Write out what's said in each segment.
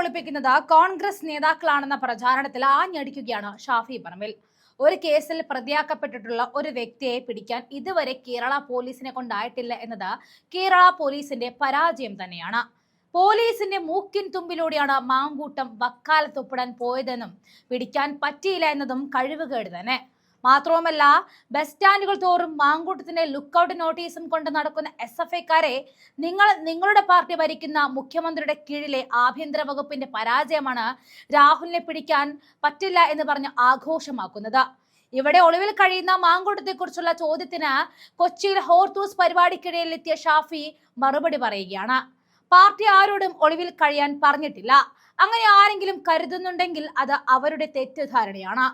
ഒളിപ്പിക്കുന്നത് കോൺഗ്രസ് നേതാക്കളാണെന്ന പ്രചാരണത്തിൽ ആഞ്ഞടിക്കുകയാണ് ഷാഫി പറമ്പിൽ. ഒരു കേസിൽ പ്രതിയാക്കപ്പെട്ടിട്ടുള്ള ഒരു വ്യക്തിയെ പിടിക്കാൻ ഇതുവരെ കേരള പോലീസിനെ കൊണ്ടായിട്ടില്ല എന്നത് കേരള പോലീസിന്റെ പരാജയം തന്നെയാണ്. പോലീസിന്റെ മൂക്കിൻ തുമ്പിലൂടെയാണ് മാങ്കൂട്ടം വക്കാലത്തൊപ്പിടാൻ പോയതെന്നും പിടിക്കാൻ പറ്റിയില്ല എന്നതും കഴിവുകേട് തന്നെ. മാത്രവുമല്ല ബസ് സ്റ്റാൻഡുകൾ തോറും മാങ്കൂട്ടത്തിന്റെ ലുക്കൌട്ട് നോട്ടീസും കൊണ്ട് നടക്കുന്ന എസ് എഫ് ഐക്കാരെ നിങ്ങൾ നിങ്ങളുടെ പാർട്ടി ഭരിക്കുന്ന മുഖ്യമന്ത്രിയുടെ കീഴിലെ ആഭ്യന്തര വകുപ്പിന്റെ പരാജയമാണ് രാഹുലിനെ പിടിക്കാൻ പറ്റില്ല എന്ന് പറഞ്ഞ് ആഘോഷമാക്കുന്നത്. ഇവിടെ ഒളിവിൽ കഴിയുന്ന മാങ്കൂട്ടത്തെക്കുറിച്ചുള്ള ചോദ്യത്തിന് കൊച്ചിയിൽ ഹോർത്തൂസ് പരിപാടിക്കിടയിൽ എത്തിയ ഷാഫി മറുപടി പറയുകയാണ്. പാർട്ടി ആരോടും ഒളിവിൽ കഴിയാൻ പറഞ്ഞിട്ടില്ല. അങ്ങനെ ആരെങ്കിലും കരുതുന്നുണ്ടെങ്കിൽ അത് അവരുടെ തെറ്റിദ്ധാരണയാണ്.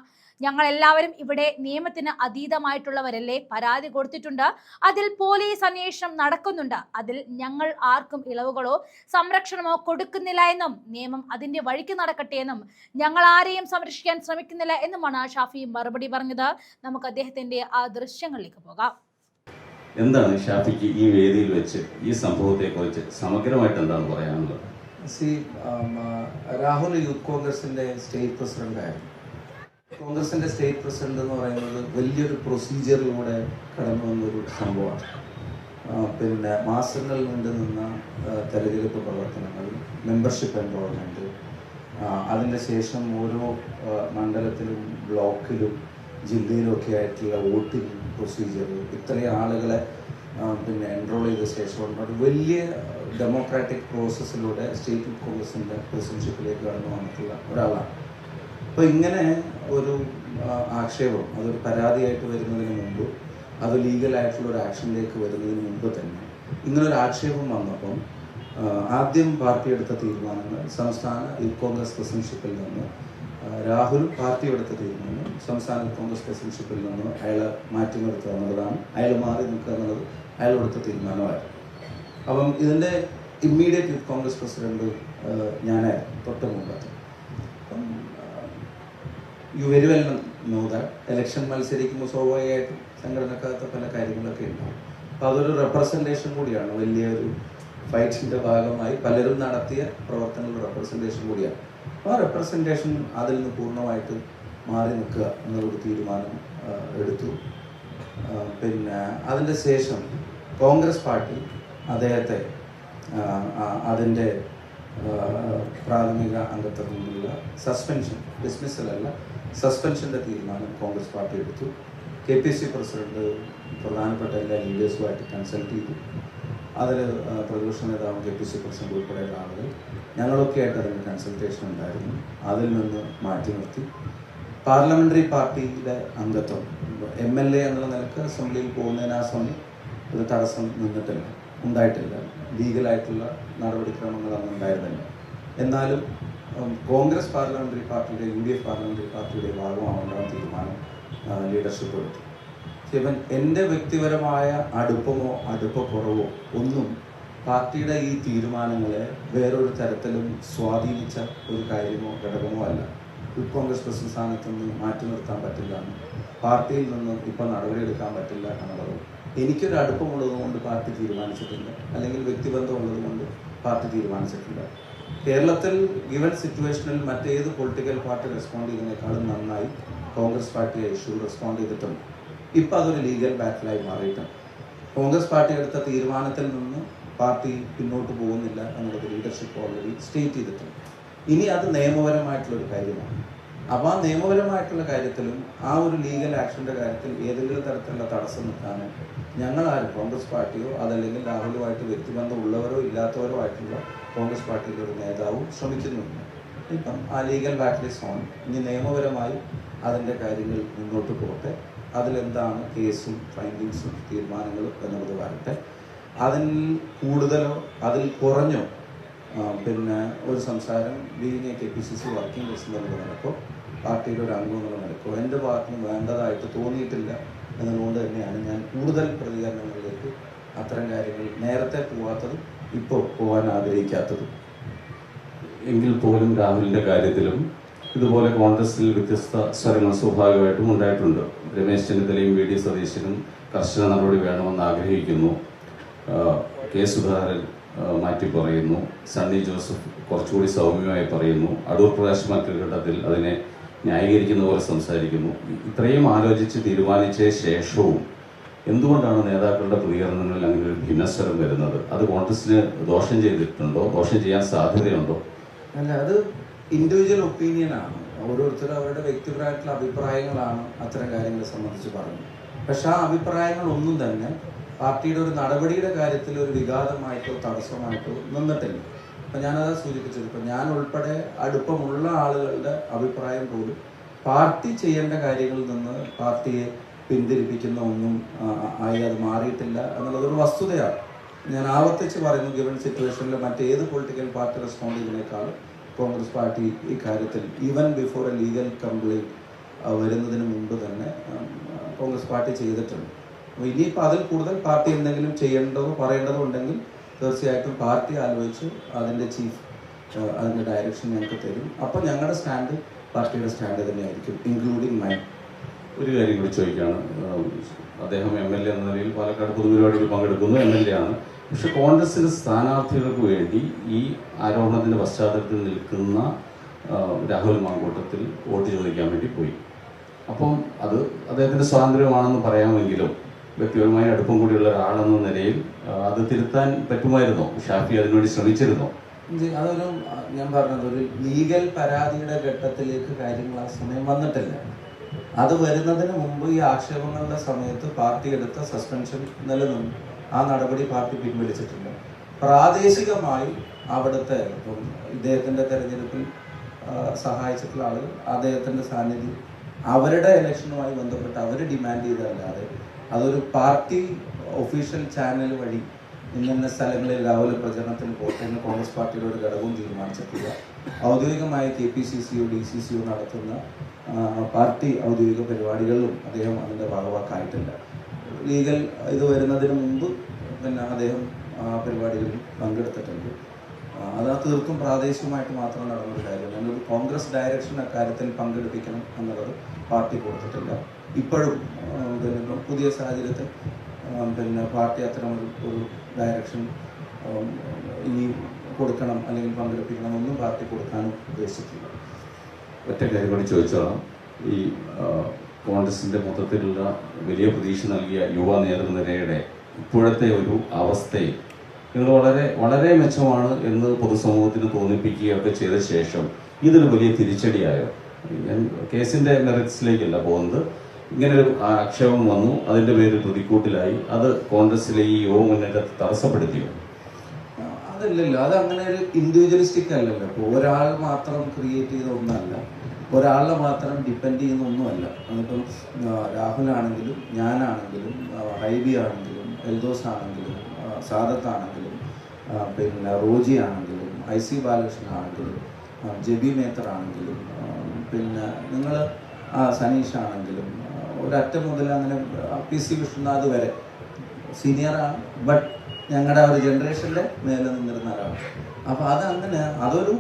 ഞങ്ങൾ എല്ലാവരും ഇവിടെ നിയമത്തിന് അതീതമായിട്ടുള്ളവരല്ലേ? പരാതി കൊടുത്തിട്ടുണ്ട്. അതിൽ പോലീസ് അന്വേഷണം നടക്കുന്നുണ്ട്. അതിൽ ഞങ്ങൾ ആർക്കും ഇളവുകളോ സംരക്ഷണമോ കൊടുക്കുന്നില്ല എന്നും നിയമം അതിന്റെ വഴിക്ക് നടക്കട്ടെ എന്നും ഞങ്ങൾ ആരെയും സംരക്ഷിക്കാൻ ശ്രമിക്കുന്നില്ല എന്നുമാണ് ഷാഫി മറുപടി പറഞ്ഞത്. നമുക്ക് അദ്ദേഹത്തിന്റെ ആ ദൃശ്യങ്ങളിലേക്ക് പോകാം. എന്താണ് ഷാഫിക്ക് ഈ വേദിയിൽ വെച്ച് ഈ സംഭവത്തെ കുറിച്ച് സമഗ്രമായിട്ട് എന്താണ് പറയാനുള്ളത്? സി രാഹുൽ യൂത്ത് കോൺഗ്രസിന്റെ സ്റ്റേറ്റ് പ്രസിഡന്റ് ആയിരുന്നു കോൺഗ്രസിന്റെ സ്റ്റേറ്റ് പ്രസിഡന്റ് എന്ന് പറയുന്നത് വലിയൊരു പ്രൊസീജിയറിലൂടെ കടന്നു വന്നൊരു സംഭവമാണ്. പിന്നെ മാസങ്ങൾ നീണ്ടു നിന്ന തെരഞ്ഞെടുപ്പ് പ്രവർത്തനങ്ങൾ മെമ്പർഷിപ്പ് എൻറോൾമെന്റ് അതിന്റെ ശേഷം ഓരോ മണ്ഡലത്തിലും ബ്ലോക്കിലും ജില്ലയിലും ഒക്കെ ആയിട്ടുള്ള വോട്ടിംഗ് പ്രൊസീജിയർ ഇത്രയും ആളുകളെ പിന്നെ എൻറോൾ ചെയ്ത ശേഷം വലിയ ഡെമോക്രാറ്റിക് പ്രോസസ്സിലൂടെ സ്റ്റേറ്റ് കോൺഗ്രസിന്റെ പ്രസിഡൻഷിപ്പിലേക്ക് കടന്നു വന്നിട്ടുള്ള ഒരാളാണ്. അപ്പോൾ ഇങ്ങനെ ഒരു ആക്ഷേപം അതൊരു പരാതിയായിട്ട് വരുന്നതിന് മുമ്പ് അത് ലീഗലായിട്ടുള്ള ഒരു ആക്ഷനിലേക്ക് വരുന്നതിന് മുമ്പ് തന്നെ ഇങ്ങനെ ഒരു ആക്ഷേപം വന്നപ്പം ആദ്യം പാർട്ടി എടുത്ത തീരുമാനങ്ങൾ സംസ്ഥാന യൂത്ത് കോൺഗ്രസ് പ്രസിഡൻഷിപ്പിൽ നിന്ന് രാഹുൽ പാർട്ടി എടുത്ത തീരുമാനം സംസ്ഥാന യൂത്ത് കോൺഗ്രസ് പ്രസിഡൻഷിപ്പിൽ നിന്ന് അയാളെ മാറ്റി നിർത്തുക എന്നുള്ളതാണ്. അയാൾ മാറി നിൽക്കുക എന്നുള്ളത് അയാൾ എടുത്ത തീരുമാനമായിരുന്നു. അപ്പം ഇതിന്റെ ഇമ്മീഡിയറ്റ് യൂത്ത് കോൺഗ്രസ് പ്രസിഡന്റ് ഞാനായിരുന്നു തൊട്ട് മുമ്പത്തെ. You very well know that election മത്സരിക്കുമ്പോൾ സ്വാഭാവികമായിട്ടും സംഘടനക്കകത്ത് പല കാര്യങ്ങളൊക്കെ ഉണ്ടാവും. അപ്പോൾ അതൊരു റെപ്രസെന്റേഷൻ കൂടിയാണ്. വലിയൊരു ഫൈറ്റ്സിന്റെ ഭാഗമായി പലരും നടത്തിയ പ്രവർത്തനങ്ങളുടെ റെപ്രസെന്റേഷൻ കൂടിയാണ്. അപ്പോൾ ആ റെപ്രസെന്റേഷൻ അതിൽ നിന്ന് പൂർണമായിട്ട് മാറി നിൽക്കുക എന്നുള്ളൊരു തീരുമാനം എടുത്തു. പിന്നെ അതിന്റെ ശേഷം കോൺഗ്രസ് പാർട്ടി അദ്ദേഹത്തെ അതിന്റെ പ്രാഥമിക അംഗത്വത്തിൽ നിന്നുള്ള സസ്പെൻഷൻ ഡിസ്മിസൽ അല്ല സസ്പെൻഷന്റെ തീരുമാനം കോൺഗ്രസ് പാർട്ടി എടുത്തു. കെ പി സി പ്രസിഡന്റ് പ്രധാനപ്പെട്ട എല്ലാ ലീഡേഴ്സുമായിട്ട് കൺസൾട്ട് ചെയ്തു. അതിൽ പ്രതിപക്ഷ നേതാവും കെ പി സി പ്രസിഡന്റ് ഉൾപ്പെടെയുള്ള ആളുകൾ ഞങ്ങളൊക്കെ ആയിട്ട് അതിന് കൺസൾട്ടേഷൻ ഉണ്ടായിരുന്നു. അതിൽ നിന്ന് മാറ്റി നിർത്തി. പാർലമെന്ററി പാർട്ടിയുടെ അംഗത്വം എം എൽ എ എന്നുള്ള നിലയ്ക്ക് അസംബ്ലിയിൽ പോകുന്നതിന് ആ സമയം ഒരു തടസ്സം നിന്നിട്ടില്ല. ഉണ്ടായിട്ടില്ല. ലീഗലായിട്ടുള്ള നടപടിക്രമങ്ങളൊന്നും ഉണ്ടായിരുന്നില്ല. എന്നാലും കോൺഗ്രസ് പാർലമെന്ററി പാർട്ടിയുടെ യു ഡി എഫ് പാർലമെന്ററി പാർട്ടിയുടെ ഭാഗമാവേണ്ട തീരുമാനം ലീഡർഷിപ്പ് എടുത്തു ഇവൻ എന്റെ വ്യക്തിപരമായ അടുപ്പമോ അടുപ്പക്കുറവോ ഒന്നും പാർട്ടിയുടെ ഈ തീരുമാനങ്ങളെ വേറൊരു തരത്തിലും സ്വാധീനിച്ച ഒരു കാര്യമോ ഘടകമോ അല്ല. യൂത്ത് കോൺഗ്രസ് പ്രസിഡന്റ് സ്ഥാനത്ത് നിന്ന് മാറ്റി നിർത്താൻ പറ്റില്ല. പാർട്ടിയിൽ നിന്ന് നടപടി നടപടിയെടുക്കാൻ പറ്റില്ല എന്നുള്ളതും. എനിക്കൊരു അടുപ്പമുള്ളത് കൊണ്ട് പാർട്ടി തീരുമാനിച്ചിട്ടില്ല. അല്ലെങ്കിൽ വ്യക്തിബന്ധം ഉള്ളത് കൊണ്ട് പാർട്ടി തീരുമാനിച്ചിട്ടില്ല. കേരളത്തിൽ ഗിവൻ സിറ്റുവേഷനിൽ മറ്റേത് പൊളിറ്റിക്കൽ പാർട്ടി റെസ്പോണ്ട് ചെയ്യുന്നതിനേക്കാളും നന്നായി കോൺഗ്രസ് പാർട്ടി ഇഷ്യൂ റെസ്പോണ്ട് ചെയ്തിട്ടുണ്ട് ഇപ്പം അതൊരു ലീഗൽ ബാറ്റിലായി മാറിയിട്ടുണ്ട് കോൺഗ്രസ് പാർട്ടി എടുത്ത തീരുമാനത്തിൽ നിന്ന് പാർട്ടി പിന്നോട്ട് പോകുന്നില്ല എന്നുള്ളത് ലീഡർഷിപ്പ് ഓൾറെഡി സ്റ്റേറ്റ് ചെയ്തിട്ടുണ്ട്. ഇനി അത് നിയമപരമായിട്ടുള്ളൊരു കാര്യമാണ്. അപ്പോൾ ആ നിയമപരമായിട്ടുള്ള കാര്യത്തിലും ആ ഒരു ലീഗൽ ആക്ഷന്റെ കാര്യത്തിൽ ഏതെങ്കിലും തരത്തിലുള്ള തടസ്സം നിൽക്കാനോ ഞങ്ങൾ ആരും കോൺഗ്രസ് പാർട്ടിയോ അതല്ലെങ്കിൽ രാഹുലുമായിട്ട് വ്യക്തിബന്ധം ഉള്ളവരോ ഇല്ലാത്തവരോ ആയിട്ടുള്ള കോൺഗ്രസ് പാർട്ടിയിലെ ഒരു നേതാവും ശ്രമിക്കുന്നുണ്ട് ഇപ്പം ആ ലീഗൽ ബാറ്റിൽ ഇസ് ഓൺ ഇനി നിയമപരമായി അതിന്റെ കാര്യങ്ങൾ മുന്നോട്ട് പോകട്ടെ. അതിലെന്താണ് കേസും ഫൈൻഡിങ്സും തീരുമാനങ്ങളും എന്നുള്ളത് വരട്ടെ. അതിൽ കൂടുതലോ അതിൽ കുറഞ്ഞോ പിന്നെ ഒരു സംസാരം being a K P C C working president നടക്കും പാർട്ടിയുടെ ഒരു അംഗം എന്നുള്ള എന്റെ ഭാഗത്തുനിന്ന് വേണ്ടതായിട്ട് തോന്നിയിട്ടില്ല എന്നതുകൊണ്ട് തന്നെയാണ് ഞാൻ കൂടുതൽ പ്രതികരണങ്ങളിലേക്ക് അത്തരം കാര്യങ്ങൾ നേരത്തെ പോവാത്തതും ഇപ്പോൾ പോകാൻ ആഗ്രഹിക്കാത്തതും. എങ്കിൽ പോലും രാഹുലിന്റെ കാര്യത്തിലും ഇതുപോലെ കോൺഗ്രസിൽ വ്യത്യസ്ത സ്വരങ്ങൾ സ്വാഭാവികമായിട്ടും ഉണ്ടായിട്ടുണ്ട്. രമേശ് ചെന്നിത്തലയും വി ഡി സതീശനും കർശന നടപടി വേണമെന്ന് ആഗ്രഹിക്കുന്നു. കെ സുധാകരൻ മാറ്റി പറയുന്നു. സണ്ണി ജോസഫ് കുറച്ചുകൂടി സൗമ്യമായി പറയുന്നു. അടൂർ പ്രകാശ് മറ്റൊരു ഘട്ടത്തിൽ അതിനെ ന്യായീകരിക്കുന്ന പോലെ സംസാരിക്കുന്നു. ഇത്രയും ആലോചിച്ച് തീരുമാനിച്ച ശേഷവും എന്തുകൊണ്ടാണ് നേതാക്കളുടെ പ്രതികരണങ്ങളിൽ അങ്ങനെ ഒരു ഭിന്നസ്വരം വരുന്നത്? അത് കോൺഗ്രസിന് ദോഷം ചെയ്തിട്ടുണ്ടോ? ദോഷം ചെയ്യാൻ സാധ്യതയുണ്ടോ? അല്ല അത് ഇൻഡിവിജ്വൽ ഒപ്പീനിയൻ ആണ്. ഓരോരുത്തരും അവരുടെ വ്യക്തിപരമായിട്ടുള്ള അഭിപ്രായങ്ങളാണ് അത്തരം കാര്യങ്ങളെ സംബന്ധിച്ച് പറഞ്ഞത് പക്ഷെ ആ അഭിപ്രായങ്ങളൊന്നും തന്നെ പാർട്ടിയുടെ ഒരു നടപടിയുടെ കാര്യത്തിൽ ഒരു വിഘാതമായിട്ടോ തടസ്സമായിട്ടോ നിന്നിട്ടില്ല. അപ്പൊ ഞാനത് സൂചിപ്പിച്ചത്. ഇപ്പം ഞാൻ ഉൾപ്പെടെ അടുപ്പമുള്ള ആളുകളുടെ അഭിപ്രായം പോലും പാർട്ടി ചെയ്യേണ്ട കാര്യങ്ങളിൽ നിന്ന് പാർട്ടിയെ പിന്തിരിപ്പിക്കുന്ന ഒന്നും ആയി അത് മാറിയിട്ടില്ല എന്നുള്ളതൊരു വസ്തുതയാണ്. ഞാൻ ആവർത്തിച്ച് പറയുന്നു ഗവൺ സിറ്റുവേഷനിൽ മറ്റേത് പൊളിറ്റിക്കൽ പാർട്ടി റെസ്പോണ്ട് ചെയ്യുന്നതിനേക്കാൾ കോൺഗ്രസ് പാർട്ടി ഇക്കാര്യത്തിൽ even before a legal complaint വരുന്നതിന് മുമ്പ് തന്നെ കോൺഗ്രസ് പാർട്ടി ചെയ്തിട്ടുണ്ട്. അപ്പോൾ ഇനിയിപ്പോൾ അതിൽ കൂടുതൽ പാർട്ടി എന്തെങ്കിലും ചെയ്യേണ്ടതോ പറയേണ്ടതോ ഉണ്ടെങ്കിൽ തീർച്ചയായിട്ടും പാർട്ടി ആലോചിച്ച് അതിന്റെ ചീഫ് അതിന്റെ ഡയറക്ഷൻ ഞങ്ങൾക്ക് തരും. അപ്പോൾ ഞങ്ങളുടെ സ്റ്റാൻഡ് പാർട്ടിയുടെ സ്റ്റാൻഡ് തന്നെയായിരിക്കും ഇൻക്ലൂഡിങ് മൈ ഒരു കാര്യം കൂടി ചോദിക്കുകയാണ് അദ്ദേഹം എം എൽ എ എന്ന നിലയിൽ പാലക്കാട് പൊതുപരിപാടിയിൽ പങ്കെടുക്കുന്നു എം എൽ എ ആണ്. പക്ഷെ കോൺഗ്രസിന്റെ സ്ഥാനാർത്ഥികൾക്ക് വേണ്ടി ഈ ആരോപണത്തിന്റെ പശ്ചാത്തലത്തിൽ നിൽക്കുന്ന രാഹുൽ മാങ്കൂട്ടത്തിൽ വോട്ട് ചോദിക്കാൻ വേണ്ടി പോയി. അപ്പം അത് അദ്ദേഹത്തിന്റെ സ്വാതന്ത്ര്യമാണെന്ന് പറയാമെങ്കിലും വ്യക്തിപരമായ അടുപ്പം കൂടിയുള്ള ഒരാളെന്ന നിലയിൽ അത് തിരുത്താൻ പറ്റുമായിരുന്നോ? ഷാഫി അതിനുവേണ്ടി ശ്രമിച്ചിരുന്നോ? അതൊരു ഞാൻ പറഞ്ഞത് ഒരു ലീഗൽ പരാതിയുടെ ഘട്ടത്തിലേക്ക് കാര്യങ്ങൾ ആ സമയം വന്നിട്ടില്ല. അത് വരുന്നതിന് മുമ്പ് ഈ ആക്ഷേപങ്ങളുടെ സമയത്ത് പാർട്ടി എടുത്ത സസ്പെൻഷൻ നിലനിന്നു ആ നടപടി പാർട്ടി പിൻവലിച്ചിട്ടുണ്ട്. പ്രാദേശികമായി അവിടുത്തെ ഇപ്പം ഇദ്ദേഹത്തിന്റെ തെരഞ്ഞെടുപ്പിൽ സഹായിച്ചിട്ടുള്ള ആളുകൾ അദ്ദേഹത്തിന്റെ സാന്നിധ്യം അവരുടെ ഇലക്ഷനുമായി ബന്ധപ്പെട്ട് അവർ ഡിമാൻഡ് ചെയ്തതല്ലാതെ അതൊരു പാർട്ടി ഒഫീഷ്യൽ ചാനൽ വഴി ഇന്ന സ്ഥലങ്ങളിൽ രാവിലെ പ്രചരണത്തിന് പോട്ടെ എന്ന് കോൺഗ്രസ് പാർട്ടിയുടെ ഒരു ഘടകവും തീരുമാനിച്ചിട്ടില്ല. ഔദ്യോഗികമായി കെ പി സി സിയോ ഡി സി സിയോ നടത്തുന്ന പാർട്ടി ഔദ്യോഗിക പരിപാടികളിലും അദ്ദേഹം അതിന്റെ ഭാഗവാക്കായിട്ടില്ല. ലീഗൽ ഇത് വരുന്നതിന് മുമ്പ് പിന്നെ അദ്ദേഹം പരിപാടികളിൽ പങ്കെടുത്തിട്ടുണ്ട്. അത് തീർത്തും പ്രാദേശികമായിട്ട് മാത്രം നടന്നൊരു കാര്യമാണ് ഒരു കോൺഗ്രസ് ഡയറക്ഷൻ അക്കാര്യത്തിൽ പങ്കെടുപ്പിക്കണം എന്നുള്ളത് പാർട്ടി കൊടുത്തിട്ടില്ല. ഇപ്പോഴും പുതിയ സാഹചര്യത്തിൽ പിന്നെ പാർട്ടി അത്തരം ഒരു ഡയറക്ഷൻ ഇനി കൊടുക്കണം അല്ലെങ്കിൽ പങ്കെടുപ്പിക്കണം ഒന്നും പാർട്ടി കൊടുക്കാനും ഉദ്ദേശിക്കില്ല ഒറ്റ കാര്യം കൂടി ചോദിച്ചോളാം. ഈ കോൺഗ്രസിന്റെ മൊത്തത്തിലുള്ള വലിയ പ്രതീക്ഷ നൽകിയ യുവ നേതൃനിരയുടെ ഇപ്പോഴത്തെ ഒരു അവസ്ഥയിൽ നിങ്ങൾ വളരെ വളരെ മെച്ചമാണ് എന്ന് പൊതുസമൂഹത്തിന് തോന്നിപ്പിക്കുകയൊക്കെ ചെയ്ത ശേഷം ഇതൊരു വലിയ തിരിച്ചടിയായോ? ഞാൻ കേസിന്റെ മെറിറ്റ്സിലേക്കല്ല പോകുന്നത്. ഇങ്ങനെ ആക്ഷേപം വന്നു. അതിന്റെ പേര് പ്രതിക്കൂട്ടിലായി. അത് കോൺഗ്രസിലെ ഈ യുവ മുന്നേറ്റത്തെ തടസ്സപ്പെടുത്തിയോ? അതല്ലല്ലോ. അത് അങ്ങനെ ഒരു ഇൻഡിവിജ്വലിസ്റ്റിക് അല്ലല്ലോ. ഇപ്പോൾ ഒരാൾ മാത്രം ക്രിയേറ്റ് ചെയ്ത ഒന്നല്ല. ഒരാളെ മാത്രം ഡിപ്പെൻഡ് ചെയ്യുന്ന ഒന്നുമല്ല. അതിപ്പം രാഹുലാണെങ്കിലും ഞാനാണെങ്കിലും ഹൈബി ആണെങ്കിലും എൽദോസ് ആണെങ്കിലും സാദത്ത് ആണെങ്കിലും പിന്നെ റോജി ആണെങ്കിലും ഐ സി ബാലകൃഷ്ണൻ ആണെങ്കിലും ജെബി മേത്തർ ആണെങ്കിലും പിന്നെ നിങ്ങൾ സനീഷ് ആണെങ്കിലും ഒരറ്റം മുതൽ അങ്ങനെ പി സി വിഷ്ണുനാഥ് വരെ. സീനിയറാണ് ബട്ട് ഞങ്ങളുടെ ഒരു ജനറേഷനിലെ മേലെ നിന്നിരുന്ന ഒരാളാണ് അപ്പോൾ അത് അങ്ങനെ അതൊരു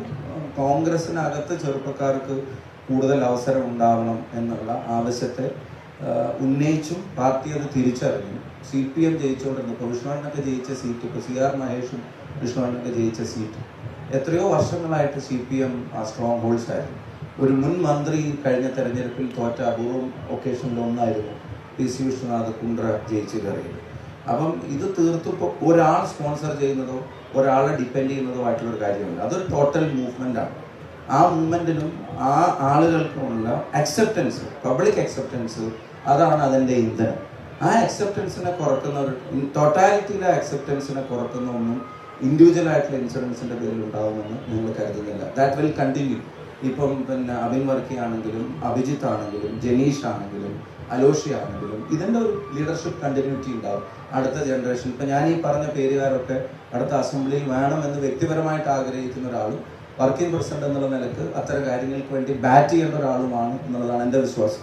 കോൺഗ്രസിനകത്ത് ചെറുപ്പക്കാർക്ക് കൂടുതൽ അവസരം ഉണ്ടാവണം എന്നുള്ള ആവശ്യത്തെ ഉന്നയിച്ചും പാർട്ടി അത് തിരിച്ചറിഞ്ഞു. സി പി എം ജയിച്ചുകൊണ്ടിരുന്നു ഇപ്പോൾ വിഷ്ണുവിനൊക്കെ ജയിച്ച സീറ്റ് ഇപ്പോൾ സി ആർ മഹേഷും വിഷ്ണുവിനൊക്കെ ജയിച്ച സീറ്റ്. എത്രയോ വർഷങ്ങളായിട്ട് സി പി എം ആ സ്ട്രോങ് ഹോൾഡ്സ് ആയിരുന്നു. ഒരു മുൻ മന്ത്രി കഴിഞ്ഞ തെരഞ്ഞെടുപ്പിൽ തോറ്റ അപൂർവം ഒക്കേഷനിൽ ഒന്നായിരുന്നു പി സി വിശ്വനാഥ് കുണ്ട്ര ജയിച്ചു കയറിയത് അപ്പം ഇത് തീർത്തും ഒരാൾ സ്പോൺസർ ചെയ്യുന്നതോ ഒരാളെ ഡിപ്പെൻഡ് ചെയ്യുന്നതോ ആയിട്ടുള്ള ഒരു കാര്യമല്ല. അതൊരു ടോട്ടൽ മൂവ്മെന്റ് ആണ്. ആ മൂവ്മെന്റിനും ആ ആളുകൾക്കുമുള്ള അക്സെപ്റ്റൻസ് പബ്ലിക് അക്സെപ്റ്റൻസ് അതാണ് അതിന്റെ ഇന്ധനം. ആ അക്സെപ്റ്റൻസിനെ കുറക്കുന്ന ഒരു ടോട്ടാലിറ്റിയിലെ അക്സെപ്റ്റൻസിനെ കുറക്കുന്ന ഒന്നും ഇൻഡിവിജ്വൽ ആയിട്ടുള്ള ഇൻഷുറൻസിന്റെ പേരിൽ ഉണ്ടാകുമെന്ന് നിങ്ങൾ കരുതുന്നില്ല. ദാറ്റ് വിൽ കണ്ടിന്യൂ ഇപ്പം പിന്നെ അബിൻ വർക്കി ആണെങ്കിലും അഭിജിത്ത് ആണെങ്കിലും ജനീഷ് ആണെങ്കിലും അലോഷി ആണെങ്കിലും ഇതിന്റെ ഒരു ലീഡർഷിപ്പ് കണ്ടിന്യൂറ്റി ഉണ്ടാവും. അടുത്ത ജനറേഷൻ ഇപ്പൊ ഞാൻ ഈ പറഞ്ഞ പേരുകാരൊക്കെ അടുത്ത അസംബ്ലിയിൽ വേണമെന്ന് വ്യക്തിപരമായിട്ട് ആഗ്രഹിക്കുന്ന ഒരാളും വർക്കിംഗ് പ്രസിഡന്റ് എന്നുള്ള നിലയ്ക്ക് അത്തരം കാര്യങ്ങൾക്ക് വേണ്ടി ബാറ്റ് ചെയ്യേണ്ട ഒരാളുമാണ് എന്നുള്ളതാണ് എന്റെ വിശ്വാസം.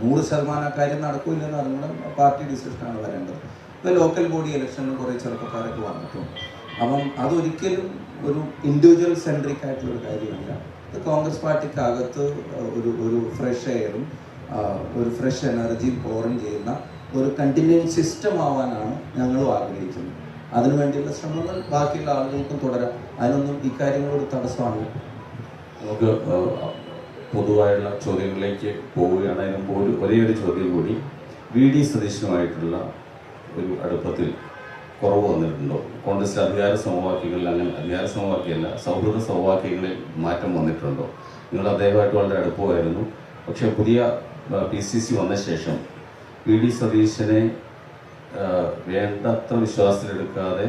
നൂറ് ശതമാനം കാര്യം നടക്കില്ലെന്ന് അറിഞ്ഞാൽ പാർട്ടി ഡിസിഷനാണ് വരേണ്ടത്. ഇപ്പോൾ ലോക്കൽ ബോഡി ഇലക്ഷനിൽ കുറേ ചെറുപ്പക്കാരൊക്കെ വന്നിട്ടുണ്ട്. അപ്പം അതൊരിക്കലും ഒരു ഇൻഡിവിജ്വൽ സെൻട്രിക് ആയിട്ടുള്ള ഒരു കാര്യമല്ല. കോൺഗ്രസ് പാർട്ടിക്ക് അകത്ത് ഒരു ഒരു ഫ്രഷ് എയറും ഒരു ഫ്രഷ് എനർജിയും പോറും ചെയ്യുന്ന ഒരു കണ്ടിന്യൂ സിസ്റ്റം ആവാനാണ് ഞങ്ങളും ആഗ്രഹിക്കുന്നത്. അതിനുവേണ്ടിയുള്ള ശ്രമങ്ങൾ ബാക്കിയുള്ള ആളുകൾക്കും തുടരാം. അതിനൊന്നും ഇക്കാര്യങ്ങളോട് തടസ്സമാണ്. നമുക്ക് പൊതുവായുള്ള ചോദ്യങ്ങളിലേക്ക് പോവുകയാണ് അതിന് ഒരു ഒരേ ഒരു ചോദ്യം കൂടി. വി. ഡി. സതീശനുമായിട്ടുള്ള ഒരു അടുപ്പത്തിൽ കുറവ് വന്നിട്ടുണ്ടോ? കോൺഗ്രസിന്റെ അധികാര സമവാക്യങ്ങളിൽ അങ്ങനെ അധികാര സമവാക്യമല്ല സൗഹൃദ സമവാക്യങ്ങളിൽ മാറ്റം വന്നിട്ടുണ്ടോ? നിങ്ങൾ അദ്ദേഹമായിട്ട് വളരെ അടുപ്പമായിരുന്നു. പക്ഷേ പുതിയ പി സി സി വന്ന ശേഷം പി ഡി സതീശനെ വേണ്ടത്ര വിശ്വാസത്തിലെടുക്കാതെ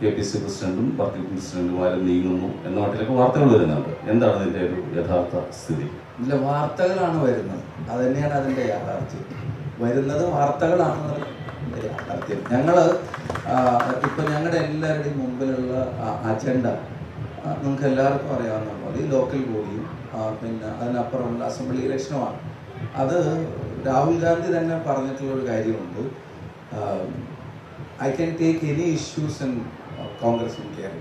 കെ പി സി പ്രസിഡന്റും പാർട്ടി പ്രസിഡന്റുമാരും നീങ്ങുന്നു എന്ന മട്ടിലൊക്കെ വാർത്തകൾ വരുന്നുണ്ട്. എന്താണ് ഇതിന്റെ ഒരു യഥാർത്ഥ സ്ഥിതി? ഇല്ല വാർത്തകളാണ് വരുന്നത്. അത് തന്നെയാണ് അതിന്റെ യാഥാർത്ഥ്യം. വരുന്നത് വാർത്തകളാണെന്നത് അതിന്റെ ഞങ്ങൾ ഇപ്പം ഞങ്ങളുടെ എല്ലാവരുടെയും മുമ്പിലുള്ള അജണ്ട നിങ്ങൾക്ക് എല്ലാവർക്കും അറിയാവുന്ന പോലെ ഈ ലോക്കൽ ബോഡിയും പിന്നെ അതിനപ്പുറമുള്ള അസംബ്ലി ഇലക്ഷനുമാണ് അത് രാഹുൽ ഗാന്ധി തന്നെ പറഞ്ഞിട്ടുള്ള ഒരു കാര്യമുണ്ട്. I can take any issues in Congress in Kerala